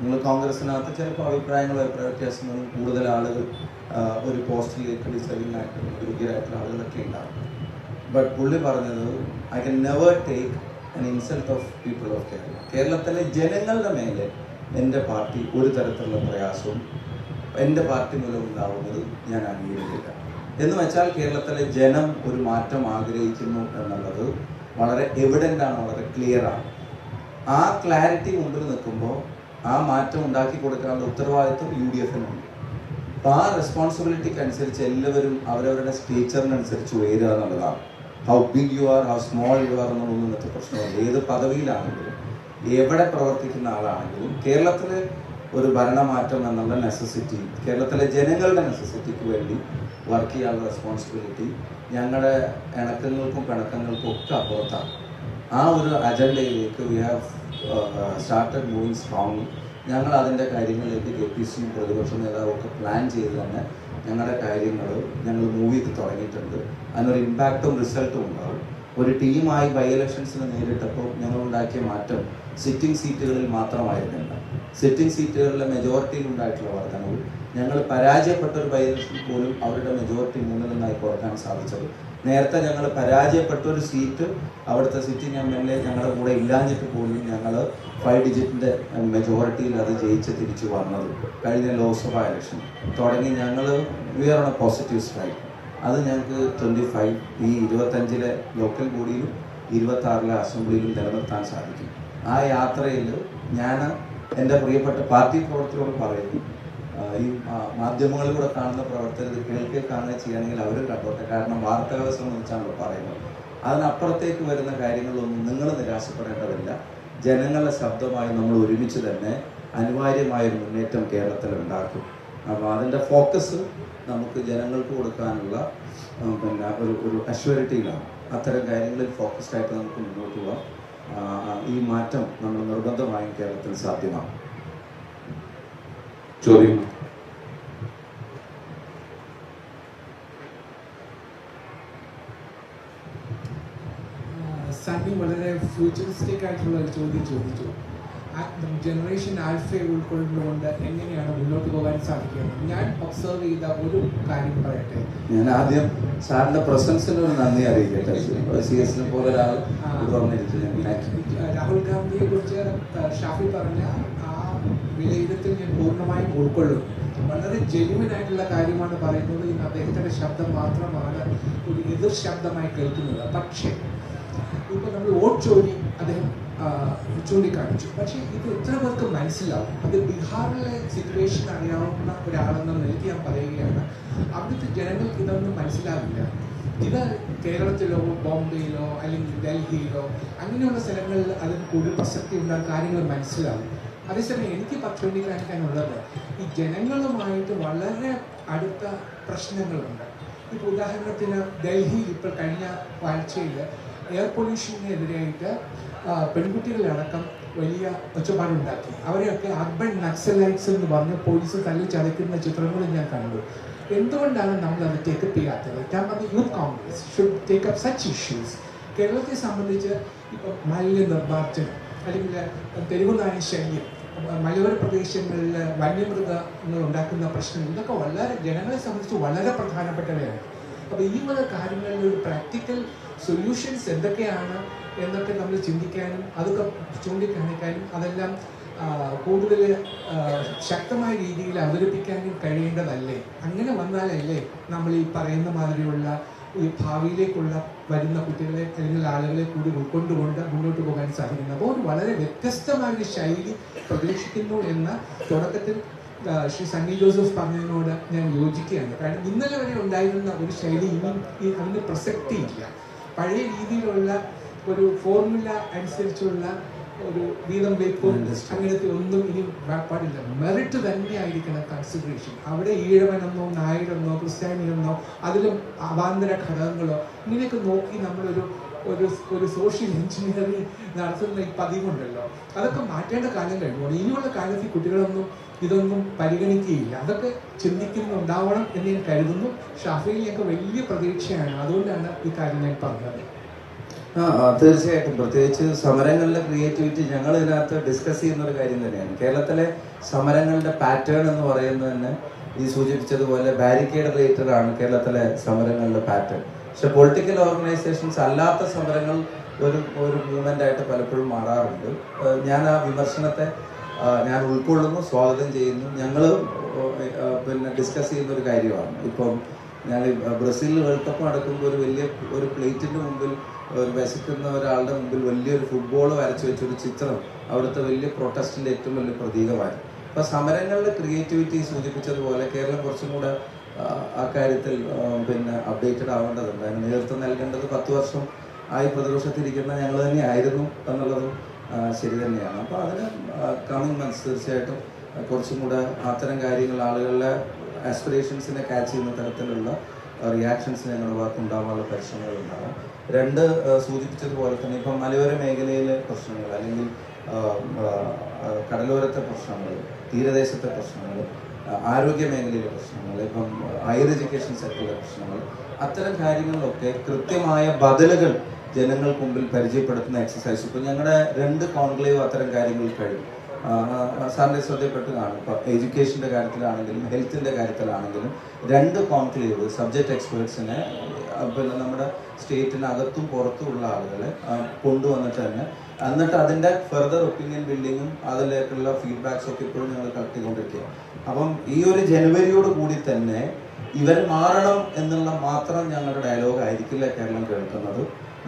നിങ്ങൾ കോൺഗ്രസിനകത്ത് ചിലപ്പോൾ അഭിപ്രായങ്ങൾ അഭിപ്രായ വ്യത്യാസങ്ങളും കൂടുതൽ ആളുകൾ ഒരു പോസ്റ്റിലേക്ക് ഡിസൈവിംഗ് ആയിട്ടുള്ള യോഗ്യരായിട്ടുള്ള ആളുകളൊക്കെ ഉണ്ടാകും ബട്ട് പുള്ളി പറഞ്ഞത് I can never take an insult of people of Kerala കേരളത്തിലെ ജനങ്ങളുടെ മേലെ എന്റെ പാർട്ടി ഒരു തരത്തിലുള്ള പ്രയാസവും എന്റെ പാർട്ടി മൂലം ഉണ്ടാവുന്നത് ഞാൻ അംഗീകരിക്കില്ല. എന്ന് വെച്ചാൽ കേരളത്തിലെ ജനം ഒരു മാറ്റം ആഗ്രഹിക്കുന്നു എന്നുള്ളത് വളരെ എവിഡന്റ് ആണ് വളരെ ക്ലിയർ ആണ്. ആ ക്ലാരിറ്റി മുമ്പിൽ നിൽക്കുമ്പോൾ ആ മാറ്റം ഉണ്ടാക്കി കൊടുക്കാനുള്ള ഉത്തരവാദിത്വം യു ഡി എഫിനുണ്ട് അപ്പോൾ ആ റെസ്പോൺസിബിലിറ്റിക്ക് അനുസരിച്ച് എല്ലാവരും അവരവരുടെ സ്റ്റേച്ചറിനനുസരിച്ച് ഉയരുക എന്നുള്ളതാണ്. How big you are how small you are എന്നുള്ളതൊന്നും ഇന്നത്തെ പ്രശ്നമല്ല. ഏത് പദവിയിലാണെങ്കിലും എവിടെ പ്രവർത്തിക്കുന്ന ആളാണെങ്കിലും കേരളത്തിൽ ഒരു ഭരണമാറ്റം എന്നുള്ള നെസസിറ്റി കേരളത്തിലെ ജനങ്ങളുടെ നെസസിറ്റിക്ക് വേണ്ടി വർക്ക് ചെയ്യാനുള്ള റെസ്പോൺസിബിലിറ്റി ഞങ്ങളുടെ ഇണക്കങ്ങൾക്കും പിണക്കങ്ങൾക്കും ഒക്കെ അപ്പുറത്താണ്. ആ ഒരു അജണ്ടയിലേക്ക് we have started moving strong ഞങ്ങൾ അതിന്റെ കാര്യങ്ങളിലേക്ക് കെ പി സിയും പ്രതിപക്ഷ നേതാവും ഒക്കെ പ്ലാൻ ചെയ്ത് തന്നെ ഞങ്ങളുടെ കാര്യങ്ങൾ ഞങ്ങൾ മൂവ് ചെയ്ത് തുടങ്ങിയിട്ടുണ്ട്. അതിനൊരു ഇമ്പാക്റ്റും റിസൾട്ടും ഉണ്ടാവും. ഒരു ടീമായി ബൈ ഇലക്ഷൻസിന് നേരിട്ടപ്പോൾ ഞങ്ങൾ ഉണ്ടാക്കിയ മാറ്റം സിറ്റിംഗ് സീറ്റുകളിൽ മാത്രമായിരുന്നില്ല. സിറ്റിംഗ് സീറ്റുകളിലെ മെജോറിറ്റിയിൽ ഉണ്ടായിട്ടുള്ള വർധനവ് ഞങ്ങൾ പരാജയപ്പെട്ട ഒരു ബൈ പോലും അവരുടെ മെജോറിറ്റി മൂന്നിൽ നിന്നായി കുറയ്ക്കാൻ സാധിച്ചത്. നേരത്തെ ഞങ്ങൾ പരാജയപ്പെട്ട ഒരു സീറ്റ് അവിടുത്തെ സിറ്റിംഗ് എം എൽ എ ഞങ്ങളുടെ കൂടെ ഇല്ലാഞ്ഞിട്ട് പോലും ഞങ്ങൾ ഫൈവ് ഡിജിറ്റിന്റെ മെജോറിറ്റിയിൽ അത് ജയിച്ച് തിരിച്ചു വന്നത് കഴിഞ്ഞ ലോക്സഭ ഇലക്ഷൻ തുടങ്ങി ഞങ്ങൾ വി പോസിറ്റീവ് സ്ട്രൈക്ക് അത് ഞങ്ങൾക്ക് ട്വന്റി ഫൈവ് ഈ ഇരുപത്തഞ്ചിലെ ലോക്കൽ ബോഡിയിലും ഇരുപത്താറിലെ അസംബ്ലിയിലും നിലനിർത്താൻ സാധിക്കും. ആ യാത്രയിൽ ഞാൻ എന്റെ പ്രിയപ്പെട്ട പാർട്ടി പ്രവർത്തകരോട് പറയുന്നു ഈ മാധ്യമങ്ങളിലൂടെ കാണുന്ന പ്രവർത്തകർ ഇത് കേൾക്കെ കാണുക ചെയ്യുകയാണെങ്കിൽ അവർ കണ്ടോട്ടെ. കാരണം വാർത്തകളെ സംബന്ധിച്ചാണല്ലോ പറയുന്നത്. അതിനപ്പുറത്തേക്ക് വരുന്ന കാര്യങ്ങളൊന്നും നിങ്ങൾ നിരാശപ്പെടേണ്ടതില്ല. ജനങ്ങളുടെ ശബ്ദമായി നമ്മൾ ഒരുമിച്ച് തന്നെ അനിവാര്യമായ ഒരു മുന്നേറ്റം കേരളത്തിൽ ഉണ്ടാക്കും. അപ്പോൾ അതിന്റെ ഫോക്കസ് നമുക്ക് ജനങ്ങൾക്ക് കൊടുക്കാനുള്ള പിന്നെ ഒരു ഒരു അഷ്വരിറ്റിയിലാണ്. അത്തരം കാര്യങ്ങളിൽ ഫോക്കസ്ഡ് ആയിട്ട് നമുക്ക് മുന്നോട്ട് പോകാം ഈ മാറ്റം നമ്മൾ നിർബന്ധമായും കേരളത്തിൽ സാധ്യമാണ്. ചോദ്യം. സണ്ണി വളരെ ഫ്യൂച്ചറിസ്റ്റിക് ആയിട്ടുള്ള ഒരു ചോദ്യം ചോദിച്ചു. ജനറേഷൻ ആൽഫയെ ഉൾക്കൊള്ളുന്നതുകൊണ്ട് എങ്ങനെയാണ് മുന്നോട്ട് പോകാൻ സാധിക്കുന്നത്? ഞാൻ ഒബ്സർവ് ചെയ്ത ഒരു കാര്യം പറയട്ടെ. ഞാൻ ആദ്യം സാറിന്റെ പ്രസൻസിന് ഒരു നന്ദി അറിയിക്കട്ടെ. സി എസിനെ പോലെ രാഹുൽ ഗാന്ധിയെ കുറിച്ച് ഷാഫി പറഞ്ഞ വിലയിരുത്തൽ ഞാൻ പൂർണമായും ഉൾക്കൊള്ളും വളരെ ജെന്യുവൻ ആയിട്ടുള്ള കാര്യമാണ് പറയുന്നത്. ഇന്ന് അദ്ദേഹത്തിന്റെ ശബ്ദം മാത്രമാണ് ഒരു എതിർ ശബ്ദമായി കേൾക്കുന്നത്. പക്ഷേ ഇപ്പോൾ നമ്മൾ വോട്ട് ചോദി അദ്ദേഹം ചൂണ്ടിക്കാണിച്ചു. പക്ഷേ ഇത് എത്ര പേർക്ക് മനസ്സിലാവും? അത് ബീഹാറിലെ സിറ്റുവേഷൻ അറിയാവുന്ന ഒരാളെന്ന നിലയ്ക്ക് ഞാൻ പറയുകയാണ്. അവിടുത്തെ ജനങ്ങൾക്ക് ഇതൊന്നും മനസ്സിലാവില്ല. ഇത് കേരളത്തിലോ ബോംബെയിലോ അല്ലെങ്കിൽ ഡൽഹിയിലോ അങ്ങനെയുള്ള സ്ഥലങ്ങളിൽ അതിന് കൂടുതൽ പ്രസക്തി ഉണ്ടാകുന്ന കാര്യങ്ങൾ മനസ്സിലാവും. അതേസമയം എനിക്ക് ചൂണ്ടിക്കാണിക്കാനുള്ളത് ഈ ജനങ്ങളുമായിട്ട് വളരെ അടുത്ത പ്രശ്നങ്ങളുണ്ട്. ഇപ്പോൾ ഉദാഹരണത്തിന് ഡൽഹി ഇപ്പോൾ കഴിഞ്ഞ ആഴ്ചയിൽ എയർ പൊല്യൂഷനെതിരായിട്ട് പെൺകുട്ടികളടക്കം വലിയ ഒച്ചപ്പാടുണ്ടാക്കി. അവരെയൊക്കെ അർബൻ നക്സലൈറ്റ്സ് എന്ന് പറഞ്ഞ് പോലീസ് തല്ലി ചിത്രങ്ങളും ഞാൻ കണ്ടു. എന്തുകൊണ്ടാണ് നമ്മൾ അത് ടേക്കപ്പ് ചെയ്യാത്തത്? കാരണം Youth Congress should take up such issues കേരളത്തെ സംബന്ധിച്ച് ഇപ്പം മാലിന്യ നിർമ്മാർജനം അല്ലെങ്കിൽ തെരുവുനായ ശല്യം മലയോര പ്രദേശങ്ങളിൽ വന്യമൃഗങ്ങൾ ഉണ്ടാക്കുന്ന പ്രശ്നം ഇതൊക്കെ വളരെ ജനങ്ങളെ സംബന്ധിച്ച് വളരെ പ്രധാനപ്പെട്ടവയാണ്. അപ്പോൾ ഈ വക കാര്യങ്ങളിൽ ഒരു പ്രാക്ടിക്കൽ സൊല്യൂഷൻസ് എന്തൊക്കെയാണ് എന്നൊക്കെ നമ്മൾ ചിന്തിക്കാനും അതൊക്കെ ചൂണ്ടിക്കാണിക്കാനും അതെല്ലാം കൂടുതൽ ശക്തമായ രീതിയിൽ അവതരിപ്പിക്കാനും കഴിയേണ്ടതല്ലേ? അങ്ങനെ വന്നാലല്ലേ നമ്മൾ ഈ പറയുന്ന മാതിരിയുള്ള ഈ ഭാവിയിലേക്കുള്ള വരുന്ന കുട്ടികളെ അല്ലെങ്കിൽ ആളുകളെ കൂടി ഉൾക്കൊണ്ടുകൊണ്ട് മുന്നോട്ട് പോകാൻ സാധിക്കുന്നത് അപ്പോൾ വളരെ വ്യത്യസ്തമായ ഒരു ശൈലി പ്രതീക്ഷിക്കുന്നു എന്ന തുടക്കത്തിൽ ശ്രീ സണ്ണി ജോസഫ് പറഞ്ഞതിനോട് ഞാൻ യോജിക്കുകയാണ്. കാരണം ഇന്നലെ വരെ ഉണ്ടായിരുന്ന ഒരു ശൈലി ഇന്നും അതിന് പ്രസക്തിയില്ല. പഴയ രീതിയിലുള്ള ഒരു ഫോർമുല അനുസരിച്ചുള്ള ഒരു വീതം വെപ്പും അങ്ങനത്തെ ഒന്നും ഇനി പാടില്ല. മെറിറ്റ് തന്നെയായിരിക്കണം കൺസിഡറേഷൻ അവിടെ ഈഴവനെന്നോ നായരെന്നോ ക്രിസ്ത്യാനിയെന്നോ അതിലും അവാന്തര ഘടകങ്ങളോ ഇങ്ങനെയൊക്കെ നോക്കി നമ്മളൊരു ഒരു ഒരു സോഷ്യൽ എഞ്ചിനീയറിംഗ് നടത്തുന്ന ഈ പതിവുണ്ടല്ലോ. അതൊക്കെ മാറ്റേണ്ട കാലം കഴിഞ്ഞു ഇനിയുള്ള കാലത്ത് കുട്ടികളൊന്നും ഇതൊന്നും പരിഗണിക്കുകയില്ല. അതൊക്കെ ചിന്തിക്കുന്നുണ്ടാവണം എന്ന് ഞാൻ കരുതുന്നു. ഷാഫിയിൽ ഞങ്ങൾക്ക് വലിയ പ്രതീക്ഷയാണ്. അതുകൊണ്ടാണ് ഈ കാര്യം ഞാൻ പറഞ്ഞത്. തീർച്ചയായിട്ടും. പ്രത്യേകിച്ച് സമരങ്ങളിലെ ക്രിയേറ്റിവിറ്റി ഞങ്ങൾ ഇതിനകത്ത് ഡിസ്കസ് ചെയ്യുന്ന ഒരു കാര്യം തന്നെയാണ്. കേരളത്തിലെ സമരങ്ങളുടെ പാറ്റേൺ എന്ന് പറയുന്നത് തന്നെ ഈ സൂചിപ്പിച്ചതുപോലെ ബാരിക്കേഡ് റിലേറ്റഡ് ആണ് കേരളത്തിലെ സമരങ്ങളുടെ പാറ്റേൺ പക്ഷെ പൊളിറ്റിക്കൽ ഓർഗനൈസേഷൻസ് അല്ലാത്ത സമരങ്ങൾ ഒരു ഒരു മൂവ്മെന്റ് ആയിട്ട് പലപ്പോഴും മാറാറുണ്ട്. ഞാൻ ആ വിമർശനത്തെ ഞാൻ ഉൾക്കൊള്ളുന്നു സ്വാഗതം ചെയ്യുന്നു. ഞങ്ങൾ പിന്നെ ഡിസ്കസ് ചെയ്യുന്ന ഒരു കാര്യമാണ്. ഇപ്പം ഞാൻ ബ്രസീലിൽ വേൾഡ് കപ്പ് നടക്കുമ്പോൾ ഒരു വലിയ ഒരു പ്ലേറ്റിന്റെ മുമ്പിൽ ഒരു വിശക്കുന്ന ഒരാളുടെ മുമ്പിൽ വലിയൊരു ഫുട്ബോൾ വരച്ചു വെച്ചൊരു ചിത്രം അവിടുത്തെ വലിയ പ്രൊട്ടസ്റ്റിന്റെ ഏറ്റവും വലിയ പ്രതീകമായി അപ്പോൾ സമരങ്ങളുടെ ക്രിയേറ്റിവിറ്റി സൂചിപ്പിച്ചതുപോലെ കേരളം കുറച്ചും കൂടെ ആ, കാര്യത്തിൽ പിന്നെ അപ്ഡേറ്റഡ് ആവേണ്ടതുണ്ട്. അതിന് നേതൃത്വം നൽകേണ്ടത് പത്ത് വർഷം ആയി പ്രതിപക്ഷത്തിരിക്കുന്ന ഞങ്ങൾ തന്നെയായിരുന്നു എന്നുള്ളതും ആ, ശരി തന്നെയാണ്. അപ്പോൾ അതിന് കമ്മിങ് മന്ത്സ് തീർച്ചയായിട്ടും കുറച്ചും കൂടെ അത്തരം കാര്യങ്ങൾ ആളുകളുടെ ആസ്പിറേഷൻസിനെ ക്യാച്ച് ചെയ്യുന്ന തരത്തിലുള്ള റിയാക്ഷൻസ് ഞങ്ങളുടെ ഭാഗത്ത് ഉണ്ടാവാനുള്ള പരിശ്രമങ്ങൾ ഉണ്ടാവും. രണ്ട് സൂചിപ്പിച്ചതുപോലെ തന്നെ ഇപ്പം മലയോര മേഖലയിലെ പ്രശ്നങ്ങൾ അല്ലെങ്കിൽ കടലോരത്തെ പ്രശ്നങ്ങൾ തീരദേശത്തെ പ്രശ്നങ്ങൾ ആരോഗ്യ മേഖലയിലെ പ്രശ്നങ്ങൾ ഇപ്പം ഹയർ എഡ്യൂക്കേഷൻ സെക്ടറിലെ പ്രശ്നങ്ങൾ അത്തരം കാര്യങ്ങളിലൊക്കെ കൃത്യമായ ബദലുകൾ ജനങ്ങൾക്ക് മുമ്പിൽ പരിചയപ്പെടുത്തുന്ന എക്സസൈസ് ഇപ്പം ഞങ്ങളുടെ രണ്ട് കോൺക്ലേവ് അത്തരം കാര്യങ്ങൾ കഴിഞ്ഞു. സാറിന്റെ ശ്രദ്ധയപ്പെട്ട് കാണും. ഇപ്പം എഡ്യൂക്കേഷന്റെ കാര്യത്തിലാണെങ്കിലും ഹെൽത്തിന്റെ കാര്യത്തിലാണെങ്കിലും രണ്ട് കോൺക്ലേവ് സബ്ജക്ട് എക്സ്പേർട്സിനെ പിന്നെ നമ്മുടെ സ്റ്റേറ്റിനകത്തും പുറത്തുമുള്ള ആളുകളെ കൊണ്ടുവന്നിട്ട് തന്നെ. എന്നിട്ട് അതിന്റെ ഫെർദർ ഒപ്പീനിയൻ ബിൽഡിങ്ങും അതിലേക്കുള്ള ഫീഡ്ബാക്സ് ഒക്കെ ഇപ്പോഴും ഞങ്ങൾ കളക്ട് ചെയ്തുകൊണ്ടിരിക്കുക അപ്പം ഈ ഒരു ജനുവരിയോട് കൂടി തന്നെ ഇവർ മാറണം എന്നുള്ള മാത്രം ഞങ്ങളുടെ ഡയലോഗ് ആയിരിക്കില്ല കേരളം കേൾക്കുന്നത്.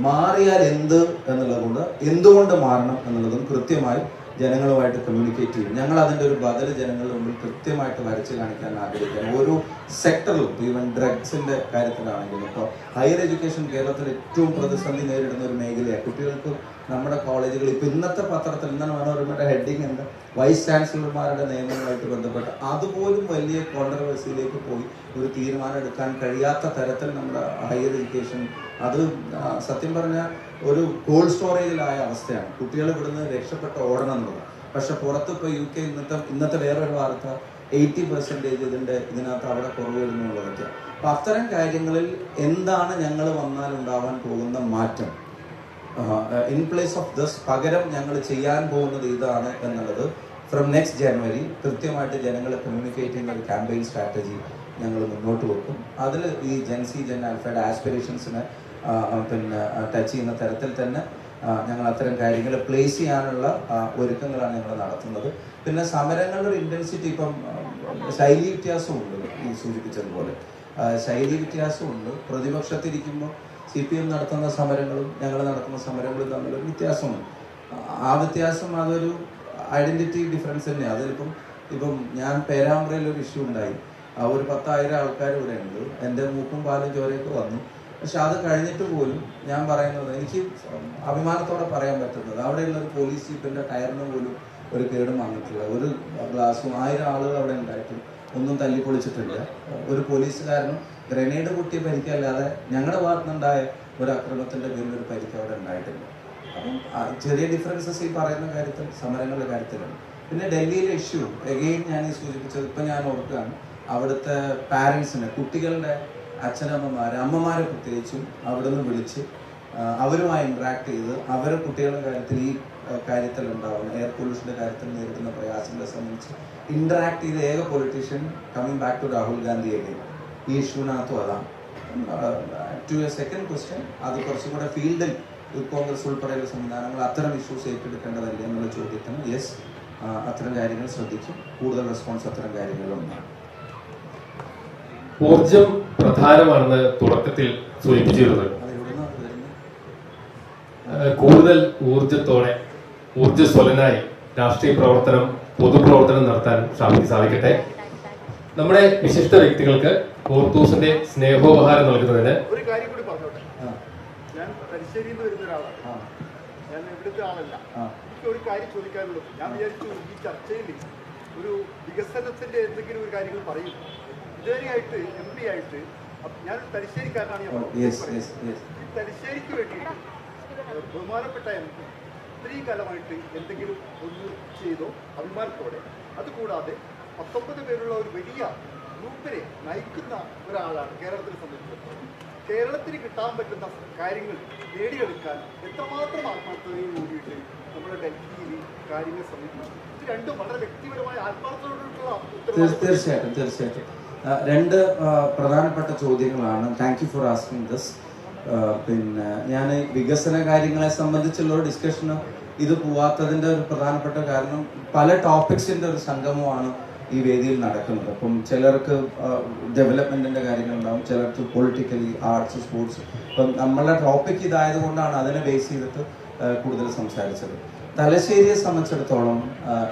മാറിയാൽ എന്ത് എന്നുള്ളത് കൊണ്ട് എന്തുകൊണ്ട് മാറണം എന്നുള്ളതും കൃത്യമായി ജനങ്ങളുമായിട്ട് കമ്മ്യൂണിക്കേറ്റ് ചെയ്യും. ഞങ്ങൾ അതിന്റെ ഒരു ബദൽ ജനങ്ങളുടെ മുമ്പിൽ കൃത്യമായിട്ട് വരച്ച് കാണിക്കാൻ ആഗ്രഹിക്കുകയാണ്. ഓരോ സെക്ടറിലും ഈവൻ ഡ്രഗ്സിന്റെ കാര്യത്തിലാണെങ്കിലും. ഇപ്പോൾ ഹയർ എഡ്യൂക്കേഷൻ കേരളത്തിൽ ഏറ്റവും പ്രതിസന്ധി നേരിടുന്ന ഒരു മേഖലയാണ്. കുട്ടികൾക്ക് നമ്മുടെ കോളേജുകൾ ഇപ്പൊ ഇന്നത്തെ പത്രത്തിൽ ഇന്നലെ മനോരമയുടെ ഹെഡിങ് ഉണ്ട് വൈസ് ചാൻസലർമാരുടെ നിയമങ്ങളുമായിട്ട് ബന്ധപ്പെട്ട് അതുപോലും വലിയ കോൺട്രവേഴ്സിയിലേക്ക് പോയി ഒരു തീരുമാനം എടുക്കാൻ കഴിയാത്ത തരത്തിൽ നമ്മുടെ ഹയർ എഡ്യൂക്കേഷൻ അത് സത്യം പറഞ്ഞ ഒരു കോൾഡ് സ്റ്റോറേജിലായ അവസ്ഥയാണ്. കുട്ടികൾ ഇവിടുന്ന് രക്ഷപ്പെട്ട് ഓടണം എന്നുള്ളത്. പക്ഷെ പുറത്ത് ഇപ്പോൾ യു കെ ഇന്നത്തെ ഇന്നത്തെ വേറൊരു വാർത്ത എയ്റ്റി പെർസെന്റേജ് ഇതിന്റെ ഇതിനകത്ത് അവിടെ കുറവ് വരുന്നുള്ളതൊക്കെ അപ്പം അത്തരം കാര്യങ്ങളിൽ എന്താണ് ഞങ്ങൾ വന്നാൽ ഉണ്ടാവാൻ പോകുന്ന മാറ്റം? ഇൻ പ്ലേസ് ഓഫ് ദസ് പകരം ഞങ്ങൾ ചെയ്യാൻ പോകുന്നത് ഇതാണ് എന്നുള്ളത്. ഫ്രം നെക്സ്റ്റ് ജനുവരി കൃത്യമായിട്ട് ജനങ്ങളെ കമ്മ്യൂണിക്കേറ്റ് ചെയ്യുന്ന ഒരു ക്യാമ്പയിൻ സ്ട്രാറ്റജി ഞങ്ങൾ മുന്നോട്ട് വെക്കും. അതിൽ ഈ ജെൻസി ജെൻ ആൽഫയുടെ ആസ്പിറേഷൻസിനെ പിന്നെ ടച്ച് ചെയ്യുന്ന തരത്തിൽ തന്നെ ഞങ്ങൾ അത്തരം കാര്യങ്ങൾ പ്ലേസ് ചെയ്യാനുള്ള ഒരുക്കങ്ങളാണ് ഞങ്ങൾ നടത്തുന്നത്. പിന്നെ സമരങ്ങളുടെ ഒരു ഇന്റൻസിറ്റി ഇപ്പം ശൈലി വ്യത്യാസമുണ്ട് ഈ സൂചിപ്പിച്ചതുപോലെ. ശൈലി വ്യത്യാസമുണ്ട്. പ്രതിപക്ഷത്തിരിക്കുമ്പോൾ സി പി എം നടത്തുന്ന സമരങ്ങളും ഞങ്ങൾ നടത്തുന്ന സമരങ്ങളും തമ്മിലൊരു വ്യത്യാസമുണ്ട്. ആ വ്യത്യാസം അതൊരു ഐഡന്റിറ്റി ഡിഫറൻസ് തന്നെയാണ് അതിലിപ്പം ഇപ്പം ഞാൻ പേരാമ്പ്രയിൽ ഒരു ഇഷ്യൂ ഉണ്ടായി. ആ ഒരു പത്തായിരം ആൾക്കാർ ഇവിടെ ഉണ്ട്. എന്റെ മൂക്കും പാലും ചോരയൊക്കെ വന്നു. പക്ഷെ അത് കഴിഞ്ഞിട്ട് പോലും ഞാൻ പറയുന്നത് എനിക്ക് അഭിമാനത്തോടെ പറയാൻ പറ്റുന്നത് അവിടെയുള്ള ഒരു പോലീസ് ചീഫിന്റെ ടയറിന് പോലും ഒരു കേടും വന്നിട്ടില്ല. ഒരു ഗ്ലാസും ആയിരം ആളുകൾ അവിടെ ഉണ്ടായിട്ടും ഒന്നും തല്ലിപ്പൊളിച്ചിട്ടില്ല. ഒരു പോലീസുകാരനും ഗ്രനേഡ് പൊട്ടിയ പരിക്കല്ലാതെ ഞങ്ങളുടെ ഭാഗത്തുനിന്നുണ്ടായ ഒരു അക്രമത്തിന്റെ പേരിൽ ഒരു പരിക്ക് അവിടെ ഉണ്ടായിട്ടില്ല അപ്പം ചെറിയ ഡിഫറൻസസ് ഈ പറയുന്ന കാര്യത്തിൽ സമരങ്ങളുടെ കാര്യത്തിലുണ്ട് പിന്നെ ഡൽഹിയിലെ ഇഷ്യൂ എഗെയിൻ ഞാൻ ഈ സൂചിപ്പിച്ചത് ഇപ്പം ഞാൻ ഓർക്കുകയാണ് അവിടുത്തെ പാരൻസിനെ കുട്ടികളുടെ അച്ഛനമ്മമാരെ അമ്മമാരെ പ്രത്യേകിച്ചും അവിടെ നിന്ന് വിളിച്ച് അവരുമായി ഇൻട്രാക്ട് ചെയ്ത് അവരെ കുട്ടികളുടെ കാര്യത്തിൽ ഈ കാര്യത്തിൽ ഉണ്ടാവുന്ന എയർ പോലീസിന്റെ കാര്യത്തിൽ നേരിടുന്ന പ്രയാസങ്ങളെ സംബന്ധിച്ച് ഇന്ററാക്ട് ചെയ്ത ഏക politician coming back to Rahul Gandhi again. ഈ ഇഷ്യൂവിനകത്തും അതാണ് ടു എ സെക്കൻഡ് ക്വസ്റ്റ്യൻ അത് കുറച്ചും കൂടെ ഫീൽഡിൽ യൂത്ത് കോൺഗ്രസ് ഉൾപ്പെടെയുള്ള സംവിധാനങ്ങൾ അത്തരം ഇഷ്യൂസ് ഏറ്റെടുക്കേണ്ടതല്ലേ എന്നുള്ള ചോദ്യത്തിന് യെസ് അത്തരം കാര്യങ്ങൾ ശ്രദ്ധിച്ചു കൂടുതൽ റെസ്പോൺസ് അത്തരം കാര്യങ്ങളിലൊന്നാണ് ഊർജം പ്രധാനമാണെന്ന് തുടക്കത്തിൽ ഏഹ് കൂടുതൽ ഊർജത്തോടെ ഊർജസ്വലനായി രാഷ്ട്രീയ പ്രവർത്തനം പൊതുപ്രവർത്തനം നടത്താൻ ഷാഫിക്ക് സാധിക്കട്ടെ. നമ്മുടെ വിശിഷ്ട വ്യക്തികൾക്ക് കോർത്തൂസിന്റെ സ്നേഹോപഹാരം നൽകുന്നതിന് ഒരു കാര്യം കൂടി പറഞ്ഞോട്ടെ? ഞാൻ തലശ്ശേരിയിൽ നിന്ന് വരുന്ന ഒരാളാണ്. ഞാൻ ഇവിടുത്തെ ആളല്ല. എനിക്ക് ഒരു കാര്യം ചോദിക്കാനുള്ളത്. ഞാൻ വിചാരിച്ചു ഈ ചർച്ചയിൽ ഒരു വികസനത്തിന്റെ എന്തെങ്കിലും ഒരു കാര്യങ്ങൾ പറയും. ഇതുവരെയായിട്ട് എം പി ആയിട്ട് ഞാൻ തലശ്ശേരിക്കാരനാണ് ഞാൻ ഓ, യെസ് യെസ് യെസ് ഈ തലശ്ശേരിക്ക് വേണ്ടിയിട്ട് ഏഹ്, ബഹുമാനപ്പെട്ട എം പി ഇത്രയും കാലമായിട്ട് എന്തെങ്കിലും ഒന്ന് ചെയ്തോ? അഭിമാനത്തോടെ. അതുകൂടാതെ പത്തൊമ്പത് പേരുള്ള ഒരു വലിയ ഗ്രൂപ്പിനെ നയിക്കുന്ന ഒരാളാണ് കേരളത്തിനെ സംബന്ധിച്ചിടത്തോളം. കേരളത്തിന് കിട്ടാൻ പറ്റുന്ന കാര്യങ്ങൾ നേടിയെടുക്കാൻ എത്രമാത്രം ആത്മാർത്ഥതയും കൂടിയിട്ട് നമ്മുടെ ഡൽഹിയിൽ കാര്യങ്ങൾ സമീപിച്ചു ഇത് രണ്ടും വളരെ വ്യക്തിപരമായ ആത്മാർത്ഥതയോടുള്ള തീർച്ചയായിട്ടും തീർച്ചയായിട്ടും. രണ്ട് പ്രധാനപ്പെട്ട ചോദ്യങ്ങളാണ്. Thank you for asking this പിന്നെ ഞാൻ വികസന കാര്യങ്ങളെ സംബന്ധിച്ചുള്ള ഡിസ്കഷന് ഇത് പോവാത്തതിന്റെ ഒരു പ്രധാനപ്പെട്ട കാരണം പല ടോപ്പിക്സിന്റെ ഒരു സംഗമമാണ് ഈ വേദിയിൽ നടക്കുന്നത്. അപ്പം ചിലർക്ക് ഡെവലപ്മെന്റിന്റെ കാര്യങ്ങളുണ്ടാവും ചിലർക്ക് പൊളിറ്റിക്കലി ആർട്സ് സ്പോർട്സ് ഇപ്പം നമ്മളുടെ ടോപ്പിക് ഇതായതുകൊണ്ടാണ് അതിനെ ബേസ് ചെയ്തിട്ട് കൂടുതൽ സംസാരിച്ചത്. തലശ്ശേരിയെ സംബന്ധിച്ചിടത്തോളം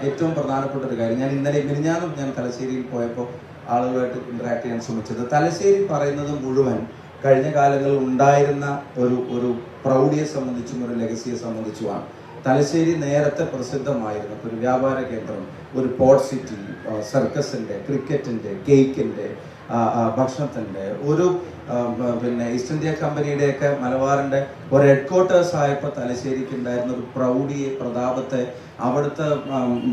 ഏറ്റവും പ്രധാനപ്പെട്ട ഒരു കാര്യം ഞാൻ ഇന്നലെ മിനിഞ്ഞാന്നും ഞാൻ തലശ്ശേരിയിൽ പോയപ്പോൾ ആളുകളായിട്ട് ഇൻട്രാക്ട് ചെയ്യാൻ ശ്രമിച്ചത്. തലശ്ശേരി പറയുന്നത് മുഴുവൻ കഴിഞ്ഞ കാലങ്ങളിൽ ഉണ്ടായിരുന്ന ഒരു ഒരു പ്രൗഢിയെ സംബന്ധിച്ചും ഒരു ലെഗസിയെ സംബന്ധിച്ചുമാണ്. തലശ്ശേരി നേരത്തെ പ്രസിദ്ധമായിരുന്നു ഒരു വ്യാപാര കേന്ദ്രം ഒരു പോർട്ട് സിറ്റി സർക്കസിന്റെ ക്രിക്കറ്റിന്റെ കേക്കിന്റെ ഭക്ഷണത്തിന്റെ ഒരു പിന്നെ ഈസ്റ്റ് ഇന്ത്യ കമ്പനിയുടെയൊക്കെ മലബാറിന്റെ ഒരു ഹെഡ് ക്വാർട്ടേഴ്സ് ആയപ്പോൾ തലശ്ശേരിക്ക് ഉണ്ടായിരുന്ന ഒരു പ്രൗഢിയെ പ്രതാപത്തെ അവിടുത്തെ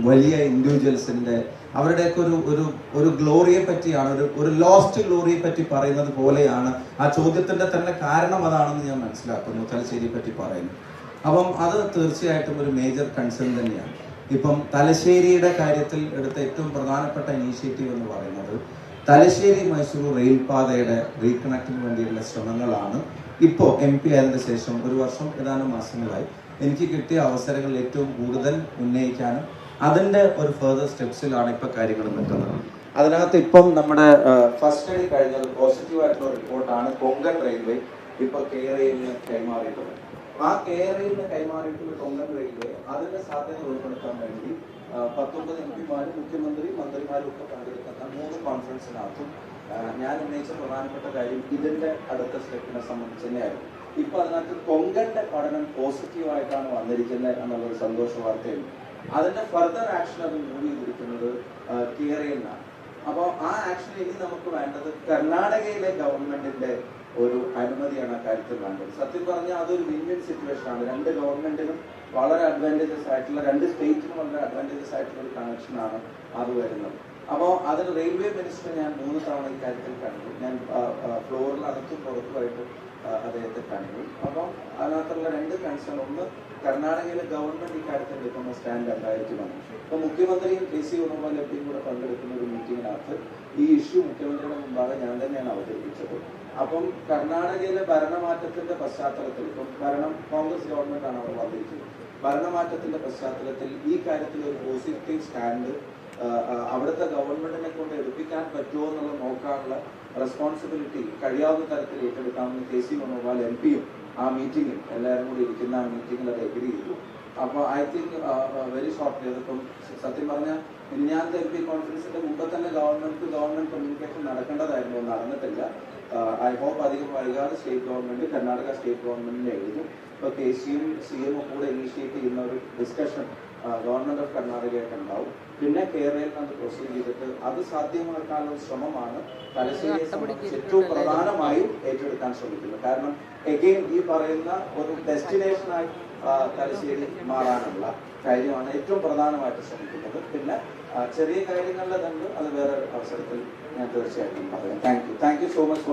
വലിയ ഇൻഡിവിജ്വൽസിന്റെ അവരുടെയൊക്കെ ഒരു ഒരു ഒരു ഗ്ലോറിയെ പറ്റിയാണ് ഒരു ഒരു ലോസ്റ്റ് ഗ്ലോറിയെ പറ്റി പറയുന്നത് പോലെയാണ് ആ ചോദ്യത്തിന്റെ തന്നെ കാരണം അതാണെന്ന് ഞാൻ മനസ്സിലാക്കുന്നു തലശ്ശേരിയെ പറ്റി പറയുന്നത്. അപ്പം അത് തീർച്ചയായിട്ടും ഒരു മേജർ കൺസേൺ തന്നെയാണ്. ഇപ്പം തലശ്ശേരിയുടെ കാര്യത്തിൽ എടുത്ത ഏറ്റവും പ്രധാനപ്പെട്ട ഇനീഷ്യേറ്റീവ് എന്ന് പറയുന്നത് തലശ്ശേരി മൈസൂർ റെയിൽ റെയിൽപാതയുടെ റീകണക്റ്റിന് വേണ്ടിയുള്ള ശ്രമങ്ങളാണ്. ഇപ്പോൾ എം പി ആയതിനു ശേഷം ഒരു വർഷം ഏതാനും മാസങ്ങളായി എനിക്ക് കിട്ടിയ അവസരങ്ങൾ ഏറ്റവും കൂടുതൽ ഉന്നയിക്കാനും അതിന്റെ ഒരു ഫെർദർ സ്റ്റെപ്സിലാണ് ഇപ്പൊ കാര്യങ്ങൾ നിൽക്കുന്നത്. അതിനകത്ത് ഇപ്പം നമ്മുടെ ഫസ്റ്റ് സ്റ്റഡി കഴിഞ്ഞത് പോസിറ്റീവ് ആയിട്ടുള്ള റിപ്പോർട്ടാണ് കൊങ്കൺ റെയിൽവേ ഇപ്പോൾ ഇപ്പൊ റെയിലിന് കൈമാറിയിട്ടുള്ളത്. ആ കേരളയിൽ കൈമാറിയിട്ടുള്ള കൊങ്കൺ റെയിൽവേ അതിന്റെ സാധ്യത ഉൾപ്പെടുത്താൻ വേണ്ടി പത്തൊമ്പത് എം പിമാരും മുഖ്യമന്ത്രി മന്ത്രിമാരും ഒക്കെ പങ്കെടുക്കുന്ന മൂന്ന് കോൺഫറൻസിനകത്തും ഞാൻ ഉന്നയിച്ച പ്രധാനപ്പെട്ട കാര്യം ഇതിന്റെ അടുത്ത സ്റ്റെപ്പിനെ സംബന്ധിച്ച് തന്നെയായിരുന്നു. ഇപ്പൊ അതിനകത്ത് കൊങ്കന്റെ പഠനം പോസിറ്റീവ് ആയിട്ടാണ് വന്നിരിക്കുന്നത് എന്നുള്ളൊരു സന്തോഷ വാർത്തയുണ്ട് അതിന്റെ ഫർദർ ആക്ഷൻ അത് മൂവ് ചെയ്തിരിക്കുന്നത് കേരളയിലാണ് അപ്പോൾ ആ ആക്ഷൻ ഇനി നമുക്ക് വേണ്ടത് കർണാടകയിലെ ഗവൺമെന്റിന്റെ ഒരു അനുമതിയാണ് ആ കാര്യത്തിൽ വേണ്ടത്. സത്യം പറഞ്ഞാൽ അതൊരു വിൻ വിൻ സിറ്റുവേഷൻ ആണ്. രണ്ട് ഗവൺമെന്റിനും വളരെ അഡ്വാന്റേജസ് ആയിട്ടുള്ള രണ്ട് സ്റ്റേറ്റിനും വളരെ അഡ്വാന്റേജസ് ആയിട്ടുള്ള ഒരു കണക്ഷൻ ആണ് അത് വരുന്നത്. അപ്പോൾ അതിന് റെയിൽവേ മിനിസ്റ്റർ ഞാൻ മൂന്ന് തവണ ഈ കാര്യത്തിൽ കണ്ടു. ഞാൻ ഫ്ലോറിൽ അകത്തും പുറത്തുമായിട്ട് അദ്ദേഹത്തെ കണ്ടു അപ്പം അതിനകത്തുള്ള രണ്ട് കൺസേൺ ഒന്ന് കർണാടകയിലെ ഗവൺമെന്റ് ഇക്കാര്യത്തിൽ എടുക്കുന്ന സ്റ്റാൻഡ് വന്നു. ഇപ്പൊ മുഖ്യമന്ത്രിയും കെ സി എപ്പിയും കൂടെ പങ്കെടുക്കുന്ന ഒരു മീറ്റിംഗിനകത്ത് ഈ ഇഷ്യൂ മുഖ്യമന്ത്രിയുടെ മുമ്പാകെ ഞാൻ തന്നെയാണ് അവതരിപ്പിച്ചത്. അപ്പം കർണാടകയിലെ ഭരണമാറ്റത്തിന്റെ പശ്ചാത്തലത്തിൽ ഇപ്പം ഭരണം കോൺഗ്രസ് ഗവൺമെന്റ് ആണ് അവിടെ വന്നിരിക്കുന്നത്. ഭരണമാറ്റത്തിന്റെ പശ്ചാത്തലത്തിൽ ഈ കാര്യത്തിൽ ഒരു പോസിറ്റീവ് സ്റ്റാൻഡ് അവിടുത്തെ ഗവൺമെന്റിനെ കൊണ്ട് എടുപ്പിക്കാൻ പറ്റുമോ എന്നുള്ളത് നോക്കാനുള്ള റെസ്പോൺസിബിലിറ്റി കഴിയാവുന്ന തരത്തിൽ ഏറ്റെടുക്കാമെന്ന് കെ സി വേണുഗോപാൽ എം പിയും ആ മീറ്റിംഗിൽ എല്ലാവരും കൂടി ഇരിക്കുന്ന ആ മീറ്റിംഗിൽ അത് എഗ്രി ചെയ്തു. അപ്പോൾ ഐ തിങ്ക് വെരി ഷോർട്ട്ലി അതിപ്പം സത്യം പറഞ്ഞാൽ മിന്നാന്ത് എം പി കോൺഫറൻസിന്റെ മുമ്പ് തന്നെ ഗവൺമെന്റ് ഗവൺമെന്റ് കമ്മ്യൂണിക്കേഷൻ നടക്കേണ്ടതായിരുന്നു നടന്നിട്ടില്ല. ഐ ഹോപ്പ് അധികം വൈകാതെ സ്റ്റേറ്റ് ഗവൺമെന്റ് കർണാടക സ്റ്റേറ്റ് ഗവൺമെന്റിന് എഴുതും. ഇപ്പൊ കെ സിയും സി എമ്മും കൂടെ ഇനീഷ്യേറ്റ് ചെയ്യുന്ന ഒരു ഡിസ്കഷൻ ഗവൺമെന്റ് ഓഫ് കർണാടകയായിട്ട് ഉണ്ടാവും. പിന്നെ കേരളയിൽ നിന്ന് പ്രൊസീഡ് ചെയ്തിട്ട് അത് സാധ്യമാക്കാനുള്ള ശ്രമമാണ് തലശ്ശേരിയെ സംബന്ധിച്ച് ഏറ്റവും പ്രധാനമായും ഏറ്റെടുക്കാൻ ശ്രമിക്കുന്നത്. കാരണം എഗെയിൻ ഈ പറയുന്ന ഒരു ഡെസ്റ്റിനേഷനായി തലശ്ശേരി മാറാനുള്ള കാര്യമാണ് ഏറ്റവും പ്രധാനമായിട്ട് ശ്രമിക്കുന്നത്. പിന്നെ ചെറിയ കാര്യങ്ങളിലെ തന്നെ അത് വേറെ അവസരത്തിൽ ഞാൻ തീർച്ചയായിട്ടും പറയാം. Thank you thank you so much for